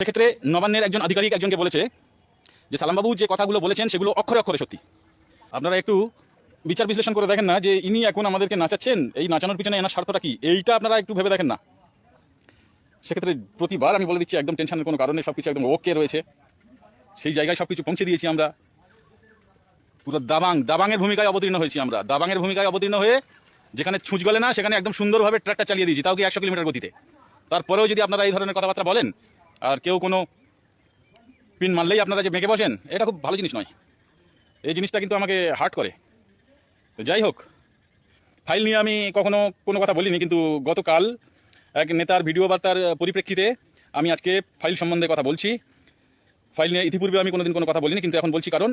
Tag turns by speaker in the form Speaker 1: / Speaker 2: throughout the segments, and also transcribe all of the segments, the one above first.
Speaker 1: সেক্ষেত্রে নবান্নের একজন আধিকারিক একজনকে বলেছে যে সালামবাবু যে কথাগুলো বলেছেন সেগুলো অক্ষরে অক্ষরে সত্যি। আপনারা একটু বিচার বিশ্লেষণ করে দেখেন না যে ইনি এখন আমাদেরকে নাচাচ্ছেন, এই নাচানোর পিছনে এনার স্বার্থটা কি? এইটা আপনারা একটু ভেবে দেখেন না। সেক্ষেত্রে প্রতিবার আমি বলে দিচ্ছি, একদম টেনশনের কোনো কারণে সব কিছু একদম ওকে রয়েছে। সেই জায়গায় সব কিছু পৌঁছে দিয়েছি আমরা। পুরো দাবাং, দাবাংয়ের ভূমিকায় অবতীর্ণ হয়েছি আমরা। দাবাংয়ের ভূমিকায় অবতীর্ণ হয়ে যেখানে ছুঁচ গলে না, সেখানে একদম সুন্দরভাবে ট্র্যাকটা চালিয়ে দিয়েছি, তাও কি একশো কিলোমিটার গতিতে। তারপরেও যদি আপনারা এই ধরনের কথাবার্তা বলেন আর কেউ কোনো পিন মারলেই আপনারা যে মেকে বসেন, এটা খুব ভালো জিনিস নয়। এই জিনিসটা কিন্তু আমাকে হার্ট করে। তো যাই হোক ফাইল নিয়ে আমি কখনো কোনো কথা বলিনি, কিন্তু গতকাল এক নেতার ভিডিও বার্তার পরিপ্রেক্ষিতে আমি আজকে ফাইল সম্বন্ধে কথা বলছি। ফাইল নিয়ে ইতিপূর্বে আমি কোনোদিন কোনো কথা বলিনি, কিন্তু এখন বলছি কারণ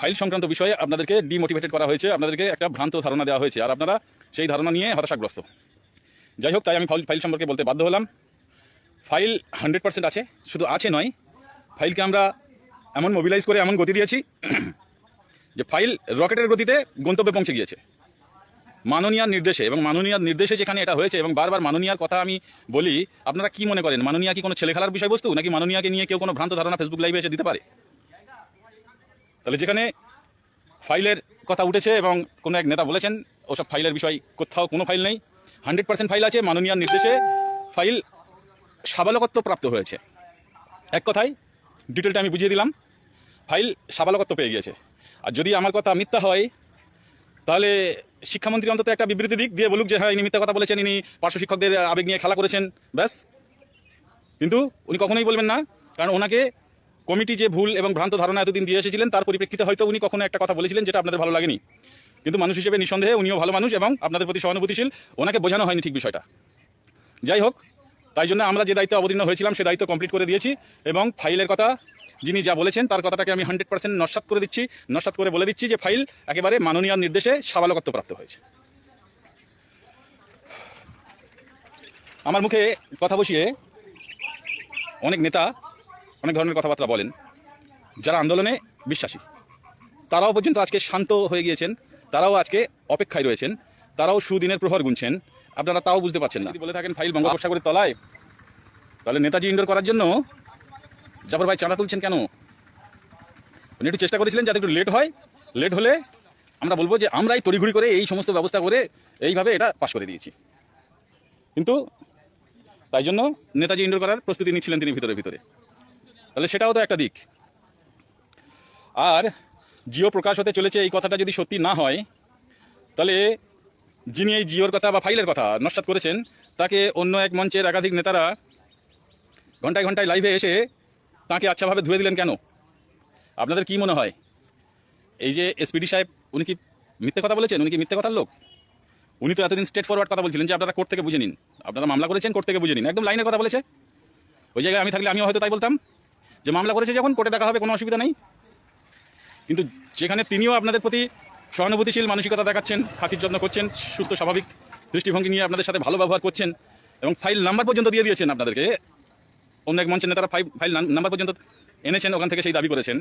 Speaker 1: ফাইল সংক্রান্ত বিষয়ে আপনাদেরকে ডিমোটিভেটেড করা হয়েছে, আপনাদেরকে একটা ভ্রান্ত ধারণা দেওয়া হয়েছে, আর আপনারা সেই ধারণা নিয়ে হতাশাগ্রস্ত। যাই হোক, তাই আমি ফাইল ফাইল সম্পর্কে বলতে বাধ্য হলাম। ফাইল হান্ড্রেড পার্সেন্ট আছে, শুধু আছে নয়, ফাইলকে আমরা এমন মোবিলাইজ করে, এমন গতি দিয়েছি যে ফাইল রকেটের গতিতে গন্তব্যে পৌঁছে গিয়েছে। মাননীয়ার নির্দেশে এবং মাননীয়ার নির্দেশে যেখানে এটা হয়েছে এবং বারবার মাননীয়ার কথা আমি বলি, আপনারা কি মনে করেন, মাননীয়া কি কোনো ছেলে খেলার বিষয়বস্তু, নাকি মাননীয়াকে নিয়ে কেউ কোনো ভ্রান্ত ধারণা ফেসবুক লাইভে এসে দিতে পারে? তাহলে যেখানে ফাইলের কথা উঠেছে এবং কোনো এক নেতা বলেছেন, ওসব ফাইলের বিষয় কোথাও কোনো ফাইল নেই, হান্ড্রেড পার্সেন্ট ফাইল আছে, মাননীয়ার নির্দেশে ফাইল সাবালকত্ব প্রাপ্ত হয়েছে। এক কথায় ডিটেলটা আমি বুঝিয়ে দিলাম। ফাইল সাবালকত্ব পেয়ে গিয়েছে। আর যদি আমার কথা মিথ্যা হয়, তাহলে শিক্ষামন্ত্রী অন্তত একটা বিবৃতি দিক, দিয়ে বলুক যে হ্যাঁ ইনি মিথ্যা কথা বলেছেন, ইনি পার্শ্ব শিক্ষকদের আবেগ নিয়ে খেলা করেছেন। ব্যাস। কিন্তু উনি কখনোই বলবেন না, কারণ ওনাকে কমিটি যে ভুল এবং ভ্রান্ত ধারণা এতদিন দিয়ে এসেছিলেন, তার পরিপ্রেক্ষিতে হয়তো উনি কখনো একটা কথা বলেছিলেন যেটা আপনাদের ভালো লাগেনি। কিন্তু মানুষ হিসেবে নিঃসন্দেহে উনিও ভালো মানুষ এবং আপনাদের প্রতি সহানুভূতিশীল, ওনাকে বোঝানো হয়নি ঠিক বিষয়টা। যাই হোক তাই জন্য আমরা যে দায়িত্ব অবতীর্ণ হয়েছিলাম, সে দায়িত্ব কমপ্লিট করে দিয়েছি এবং ফাইলের কথা যিনি যা বলেছেন, তার কথাটাকে আমি হান্ড্রেড পার্সেন্ট নস্বাত করে দিচ্ছি। নস্বাত করে বলে দিচ্ছি যে ফাইল একেবারে মাননীয় নির্দেশে সাবালকত্ব প্রাপ্ত হয়েছে। আমার মুখে কথা বসিয়ে অনেক নেতা অনেক ধরনের কথাবার্তা বলেন, যারা আন্দোলনে বিশ্বাসী। তারাও পর্যন্ত আজকে শান্ত হয়ে গিয়েছেন, তারাও আজকে অপেক্ষায় রয়েছেন, তারাও সুদিনের প্রহর গুনছেন আপনারা তাও বুঝতে পারছেন না। বলে থাকেন ফাইল বঙ্গোপসাগরের তলায়, তাহলে নেতাজি ইন্ডোর করার জন্য জাফর ভাই চাঁদা তুলছেন কেন? উনি একটু চেষ্টা করেছিলেন যাতে একটু লেট হয়। লেট হলে আমরা বলব যে আমরাই তড়িঘড়ি করে এই সমস্ত ব্যবস্থা করে এইভাবে এটা পাশ করে দিয়েছি। কিন্তু তাই জন্য নেতাজি ইন্ডোর করার প্রস্তুতি নিচ্ছিলেন তিনি ভিতরে ভিতরে। তাহলে সেটাও তো একটা দিক। আর জিও প্রকাশ হতে চলেছে এই কথাটা যদি সত্যি না হয়, তাহলে যিনি এই জিওর কথা বা ফাইলের কথা নস্বাত করেছেন, তাকে অন্য এক মঞ্চের একাধিক নেতারা ঘন্টায় ঘন্টায় লাইভে এসে তাকে আচ্ছাভাবে ধুয়ে দিলেন কেন? আপনাদের কি মনে হয়? এই যে এসপিডি সাহেব, উনি কি মিথ্যে কথা বলেছেন? উনি কি মিথ্যে কথার লোক? উনি তো এতদিন স্ট্রেট ফরওয়ার্ড কথা বলছিলেন যে আপনারা কোর্ট থেকে বুঝে নিন। আপনারা মামলা করেছেন কোর্ট থেকে বুঝে নিন। একদম লাইনের কথা বলেছে। ওই জায়গায় আমি থাকলে আমিও হয়তো তাই বলতাম যে মামলা করেছে যখন কোর্টে দেখা হবে, কোনো অসুবিধা নেই। কিন্তু যেখানে তিনিও আপনাদের প্রতি সহানুভূতিশীল মানসিকতা দেখাচ্ছেন, খাতির যত্ন করছেন, সুস্থ, স্বাভাবিক দৃষ্টিভঙ্গি নিয়ে আপনাদের সাথে ভালো ব্যবহার করছেন এবং ফাইল নাম্বার পর্যন্ত দিয়ে দিয়েছেন আপনাদেরকে। অন্য এক মঞ্চের নেতারা ফাইল ফাইল নাম্বার পর্যন্ত এনেছেন, ওখান থেকে সেই দাবি করেছেন।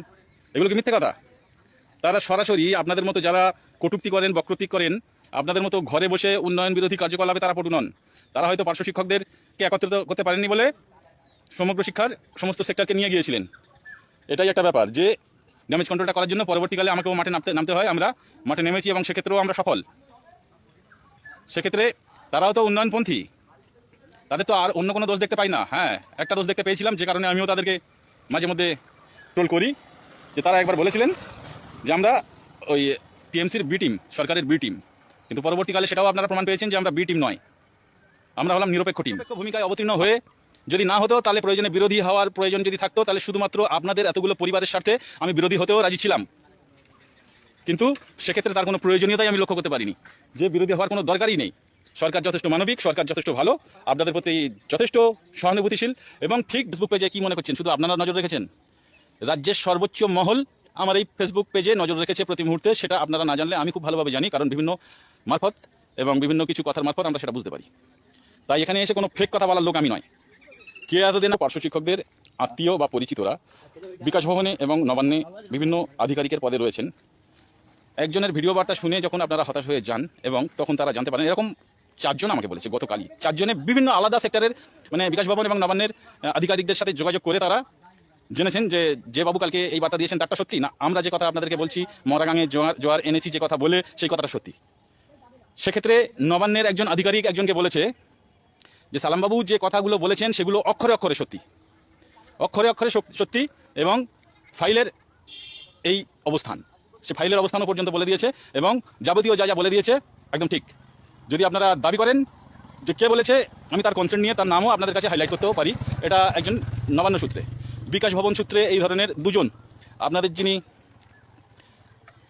Speaker 1: এগুলো কি মিথ্যে কথা? তারা সরাসরি আপনাদের মতো যারা কটূক্তি করেন, বক্রোক্তি করেন, আপনাদের মতো ঘরে বসে উন্নয়ন বিরোধী কার্যকলাপে তারা পটু নন। তারা হয়তো পার্শ্ব শিক্ষকদেরকে একত্রিত করতে পারেননি বলে সমগ্র শিক্ষার সমস্ত সেক্টরকে নিয়ে গিয়েছিলেন। এটাই একটা ব্যাপার যে ড্যামেজ কন্ট্রোলটা করার জন্য পরবর্তীকালে আমাকেও মাঠে নামতে নামতে হয়। আমরা মাঠে নেমেছি এবং সেক্ষেত্রেও আমরা সফল। সেক্ষেত্রে তারাও তো উন্নয়নপন্থী। তাদের তো আর অন্য কোনো দোষ দেখতে পাই না। হ্যাঁ একটা দোষ দেখতে পেয়েছিলাম, যে কারণে আমিও তাদেরকে মাঝে মধ্যে ট্রোল করি। যে তারা একবার বলেছিলেন যে আমরা ওই টিএমসির বি টিম সরকারের বি টিম কিন্তু পরবর্তীকালে সেটাও আপনারা প্রমাণ পেয়েছেন যে আমরা বি টিম নয়। আমরা হলাম নিরপেক্ষ টিম ভূমিকায় অবতীর্ণ হয়ে যদি না হতো তাহলে প্রয়োজনে বিরোধী হওয়ার প্রয়োজন যদি থাকতো, তাহলে শুধুমাত্র আপনাদের এতগুলো পরিবারের স্বার্থে আমি বিরোধী হতেও রাজি ছিলাম। কিন্তু সেক্ষেত্রে তার কোনো প্রয়োজনীয়তাই আমি লক্ষ্য করতে পারিনি। যে বিরোধী হওয়ার কোনো দরকারই নেই। সরকার যথেষ্ট মানবিক, সরকার যথেষ্ট ভালো, আপনাদের প্রতি যথেষ্ট সহানুভূতিশীল এবং ঠিক ফেসবুক পেজে কী মনে করছেন? শুধু আপনারা নজর রেখেছেন? রাজ্যের সর্বোচ্চ মহল আমার এই ফেসবুক পেজে নজর রেখেছে প্রতি মুহূর্তে, সেটা আপনারা না জানলে আমি খুব ভালোভাবে জানি, কারণ বিভিন্ন মারফত এবং বিভিন্ন কিছু কথার মারফত আমরা সেটা বুঝতে পারি। তাই এখানে এসে কোনো ফেক কথা বলার লোক আমি নয়। কে এতদিন পার্শ্ব শিক্ষকদের আত্মীয় বা পরিচিতরা? বিকাশ ভবনে এবং নবান্নে বিভিন্ন আধিকারিকের পদে রয়েছেন। একজনের ভিডিও বার্তা শুনে যখন আপনারা হতাশ হয়ে যান এবং তখন তারা জানতে পারেন, এরকম চারজন আমাকে বলেছে গতকালই। চারজনে বিভিন্ন আলাদা সেক্টরের মানে বিকাশ ভবন এবং নবান্নের আধিকারিকদের সাথে যোগাযোগ করে তারা জেনেছেন যে যে বাবু কালকে এই বার্তা দিয়েছেন, তারটা সত্যি? না, আমরা যে কথা আপনাদেরকে বলছি, মরাগাঙে জোয়ার জোয়ার এনেছি যে কথা বলে, সেই কথাটা সত্যি। সেক্ষেত্রে নবান্নের একজন আধিকারিক একজনকে বলেছে যে সালামবাবু যে কথাগুলো বলেছেন সেগুলো অক্ষরে অক্ষরে সত্যি। অক্ষরে অক্ষরে সত্যি এবং ফাইলের এই অবস্থান। সে ফাইলের অবস্থানও পর্যন্ত বলে দিয়েছে এবং যাবতীয় যা যা বলে দিয়েছে একদম ঠিক। যদি আপনারা দাবি করেন যে কে বলেছে, আমি তার কনসেন্ট নিয়ে তার নামও আপনাদের কাছে হাইলাইট করতেও পারি। এটা একজন নবান্ন সূত্রে। বিকাশ ভবন সূত্রে এই ধরনের দুজন। আপনাদের যিনি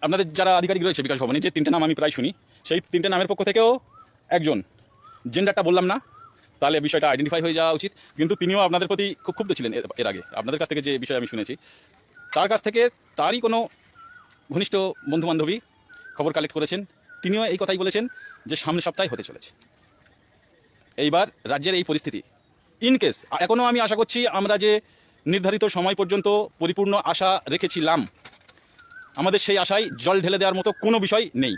Speaker 1: আপনাদের যারা আধিকারিক রয়েছে বিকাশ ভবনে, যে তিনটে নাম আমি প্রায় শুনি, সেই তিনটে নামের পক্ষ থেকেও একজন। জেন্ডারটা বললাম না। তাহলে বিষয়টা আইডেন্টিফাই হয়ে যাওয়া উচিত। কিন্তু তিনিও আপনাদের প্রতি খুব ক্ষুব্ধ ছিলেন এর- আগে। আপনাদের কাছ থেকে যে বিষয় আমি শুনেছি, তার কাছ থেকে তারই কোনো ঘনিষ্ঠ বন্ধু বান্ধবী খবর কালেক্ট করেছেন। তিনিও এই কথাই বলেছেন যে সামনের সপ্তাহে হতে চলেছে। এইবার রাজ্যের এই পরিস্থিতি। ইন কেস এখনও আমি আশা করছি আমরা যে নির্ধারিত সময় পর্যন্ত পরিপূর্ণ আশা রেখেছিলাম, আমাদের সেই আশায় জল ঢেলে দেওয়ার মতো কোনো বিষয় নেই।